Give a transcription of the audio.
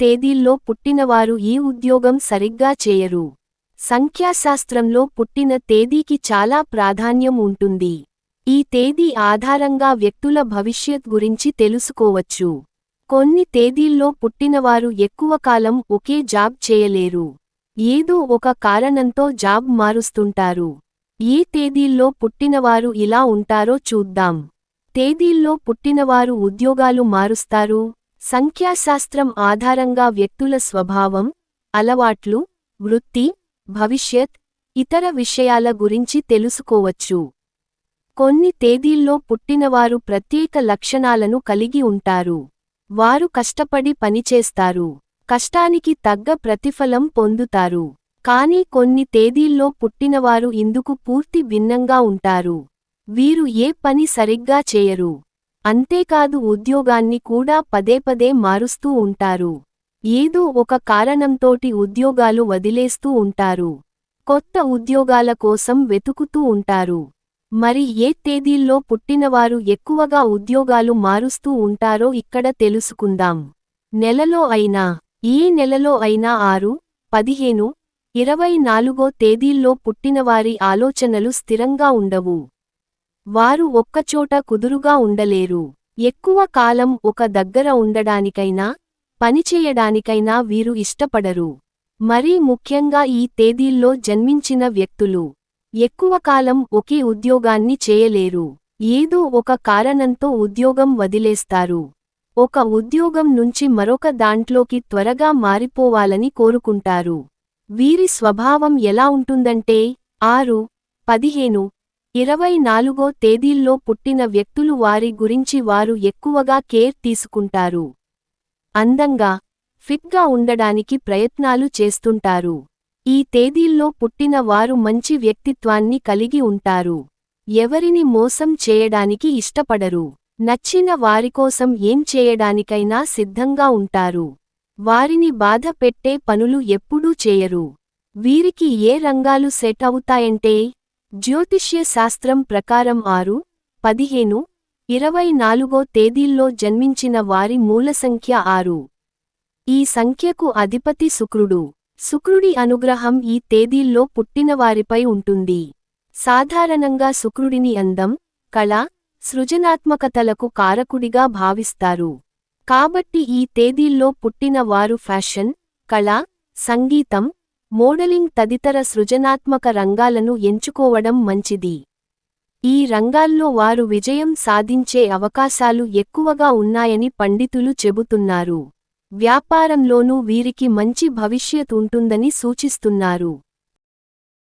తేదీల్లో పుట్టినవారు ఈ ఉద్యోగం సరిగ్గా చేయరు. సంఖ్యాశాస్త్రంలో పుట్టిన తేదీకి చాలా ప్రాధాన్యం ఉంటుంది. ఈ తేదీ ఆధారంగా వ్యక్తుల భవిష్యత్ గురించి తెలుసుకోవచ్చు. కొన్ని తేదీల్లో పుట్టినవారు ఎక్కువ కాలం ఒకే జాబ్ చేయలేరు. ఏదో ఒక కారణంతో జాబ్ మారుస్తుంటారు. ఏ తేదీల్లో పుట్టినవారు ఇలా ఉంటారో చూద్దాం. తేదీల్లో పుట్టినవారు ఉద్యోగాలు మారుస్తారు సంఖ్యాశాస్త్రం ఆధారంగా వ్యక్తుల స్వభావం అలవాట్లు వృత్తి భవిష్యత్ ఇతర విషయాల గురించి తెలుసుకోవచ్చు. కొన్ని తేదీల్లో పుట్టినవారు ప్రత్యేక లక్షణాలను కలిగి ఉంటారు. వారు కష్టపడి పనిచేస్తారు. కష్టానికి తగ్గ ప్రతిఫలం పొందుతారు. కానీ కొన్ని తేదీల్లో పుట్టినవారు ఇందుకు పూర్తి భిన్నంగా ఉంటారు. వీరు ఏ పని సరిగ్గా చేయరు. అంతేకాదు ఉద్యోగాన్ని కూడా పదే పదే మారుస్తూ ఉంటారు. ఏదో ఒక కారణంతోటి ఉద్యోగాలు వదిలేస్తూ ఉంటారు. కొత్త ఉద్యోగాల కోసం వెతుకుతూ ఉంటారు. మరి ఏ తేదీల్లో పుట్టినవారు ఎక్కువగా ఉద్యోగాలు మారుస్తూ ఉంటారో ఇక్కడ తెలుసుకుందాం. నెలలో అయినా ఈ నెలలో అయినా ఆరు పదిహేను ఇరవై నాలుగో తేదీల్లో పుట్టినవారి ఆలోచనలు స్థిరంగా ఉండవు. వారు ఒక్కచోట కుదురుగా ఉండలేరు. ఎక్కువ కాలం ఒక దగ్గర ఉండడానికైనా పనిచేయడానికైనా వీరు ఇష్టపడరు. మరీ ముఖ్యంగా ఈ తేదీల్లో జన్మించిన వ్యక్తులు. ఎక్కువ కాలం ఒకే ఉద్యోగాన్ని చేయలేరు. ఏదో ఒక కారణంతో ఉద్యోగం వదిలేస్తారు. ఒక ఉద్యోగం నుంచి మరొక దాంట్లోకి త్వరగా మారిపోవాలని కోరుకుంటారు. వీరి స్వభావం ఎలా ఉంటుందంటే ఆరు పదిహేను ఇరవై నాలుగో తేదీల్లో పుట్టిన వ్యక్తులు వారి గురించి వారు ఎక్కువగా కేర్ తీసుకుంటారు. అందంగా ఫిట్గా ఉండడానికి ప్రయత్నాలు చేస్తుంటారు. ఈ తేదీల్లో పుట్టిన వారు మంచి వ్యక్తిత్వాన్ని కలిగి ఉంటారు. ఎవరిని మోసం చేయడానికి ఇష్టపడరు. నచ్చిన వారికోసం ఏం చేయడానికైనా సిద్ధంగా ఉంటారు. వారిని బాధ పెట్టే పనులు ఎప్పుడూ చేయరు. వీరికి ఏ రంగాలు సెట్ అవుతాయంటే జ్యోతిష్య శాస్త్రం ప్రకారం ఆరు పదిహేను ఇరవై నాలుగో తేదీల్లో జన్మించిన వారి మూల సంఖ్య ఆరు. ఈ సంఖ్యకు అధిపతి శుక్రుడు. శుక్రుడి అనుగ్రహం ఈ తేదీల్లో పుట్టినవారిపై ఉంటుంది. సాధారణంగా శుక్రుడిని అందం కళ సృజనాత్మకతలకు కారకుడిగా భావిస్తారు. కాబట్టి ఈ తేదీల్లో పుట్టిన వారు ఫ్యాషన్ కళ సంగీతం మోడలింగ్ తదితర సృజనాత్మక రంగాలను ఎంచుకోవడం మంచిది. ఈ రంగాల్లో వారు విజయం సాధించే అవకాశాలు ఎక్కువగా ఉన్నాయని పండితులు చెబుతున్నారు. వ్యాపారంలోనూ వీరికి మంచి భవిష్యత్ ఉంటుందని సూచిస్తున్నారు.